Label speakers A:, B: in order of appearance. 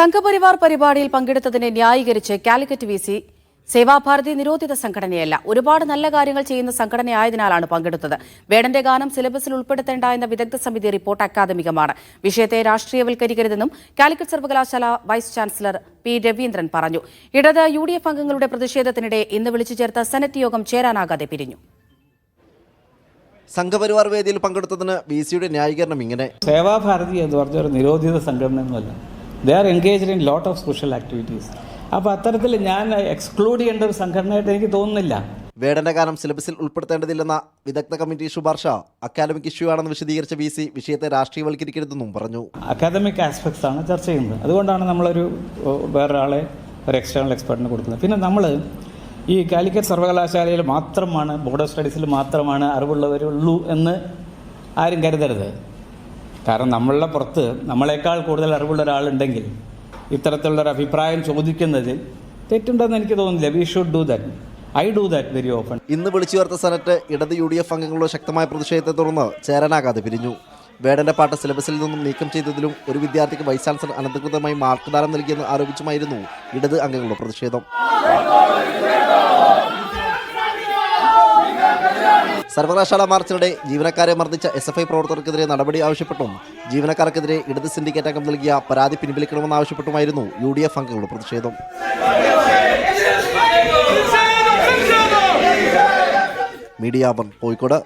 A: സംഘപരിവാർ പരിപാടിയിൽ പങ്കെടുത്തതിനെ ന്യായീകരിച്ച് കാലിക്കറ്റ് വി സി സേവാഭാരതി നിരോധിത സംഘടനയല്ല. ഒരുപാട് നല്ല കാര്യങ്ങൾ ചെയ്യുന്ന സംഘടനയായതിനാലാണ് പങ്കെടുത്തത്. വേടന്റെ ഗാനം സിലബസിൽ ഉൾപ്പെടുത്തേണ്ട എന്ന വിദഗ്ധ സമിതി റിപ്പോർട്ട് അക്കാദമികമാണ്. വിഷയത്തെ രാഷ്ട്രീയവൽക്കരിക്കരുതെന്നും കാലിക്കറ്റ് സർവകലാശാല വൈസ് ചാൻസലർ പി രവീന്ദ്രൻ പറഞ്ഞു. ഇടത് യു ഡി എഫ് അംഗങ്ങളുടെ പ്രതിഷേധത്തിനിടെ ഇന്ന് വിളിച്ചു ചേർത്ത സെനറ്റ് യോഗം ചേരാനാകാതെ പിരിഞ്ഞു.
B: സംഘപരിവാർ വേദിയിൽ പങ്കെടുത്തതിന് വി സിയുടെ ന്യായീകരണം ഇങ്ങനെ.
C: സേവാഭാരതി എന്ന് പറഞ്ഞ ഒരു നിരോധിത സംഘടനയൊന്നുമല്ല. They are engaged in lot of social activities അപ്പോൾ അത്തരത്തിൽ ഞാൻ എക്സ്ക്ലൂഡ് ചെയ്യേണ്ട ഒരു സംഘടനയായിട്ട് എനിക്ക് തോന്നുന്നില്ല.
B: വേടന്റെ കാലം സിലബസിൽ ഉൾപ്പെടുത്തേണ്ടതില്ലെന്ന വിദഗ്ധ കമ്മിറ്റി ശുപാർശ അക്കാദമിക് ഇഷ്യൂ ആണെന്ന് വിശദീകരിച്ച വി സി വിഷയത്തെ രാഷ്ട്രീയവൽക്കരിക്കരുതെന്നും പറഞ്ഞു.
C: അക്കാദമിക് ആസ്പെക്ട്സ് ആണ് ചർച്ച ചെയ്യുന്നത്. അതുകൊണ്ടാണ് നമ്മളൊരു വേറൊരാളെ ഒരു എക്സ്റ്റേണൽ എക്സ്പെർട്ടിന് കൊടുക്കുന്നത്. പിന്നെ നമ്മൾ ഈ കാലിക്കറ്റ് സർവകലാശാലയിൽ മാത്രമാണ് ബോർഡ് ഓഫ് സ്റ്റഡീസിൽ മാത്രമാണ് അറിവുള്ളവരുള്ളൂ എന്ന് ആരും കരുതരുത്. കാരണം നമ്മളുടെ പുറത്ത് നമ്മളെക്കാൾ കൂടുതൽ അറിവുള്ള ഒരാളുണ്ടെങ്കിൽ ഇത്തരത്തിലുള്ള ഒരു അഭിപ്രായം ചോദിക്കുന്നതിൽ തെറ്റുണ്ടെന്ന് എനിക്ക് തോന്നുന്നില്ല. We should do that I do that very open
B: ഇന്ന് വിളിച്ചു ചേർത്ത സെനറ്റ് ഇടത് യു ഡി എഫ് അംഗങ്ങളുടെ ശക്തമായ പ്രതിഷേധത്തെ തുടർന്ന് ചേരാനാകാതെ പിരിഞ്ഞു. വേടന്റെ പാട്ട് സിലബസിൽ നിന്നും നീക്കം ചെയ്തതിലും ഒരു വിദ്യാർത്ഥിക്ക് വൈസ് ചാൻസലർ അനധികൃതമായി മാർക്ക് ദാനം നൽകിയെന്ന് ആരോപിച്ചുമായിരുന്നു ഇടത് അംഗങ്ങളുടെ പ്രതിഷേധം. സർവകലാശാല മാർച്ചിനിടെ ജീവനക്കാരെ മർദ്ദിച്ച എസ് എഫ് ഐ പ്രവർത്തകർക്കെതിരെ നടപടി ആവശ്യപ്പെട്ടും ജീവനക്കാർക്കെതിരെ ഇടത് സിൻഡിക്കേറ്റ് അംഗം നൽകിയ പരാതി പിൻവലിക്കണമെന്നാവശ്യപ്പെട്ടുമായിരുന്നു യു ഡി എഫ് അംഗങ്ങളുടെ പ്രതിഷേധം. Media One Kozhikode.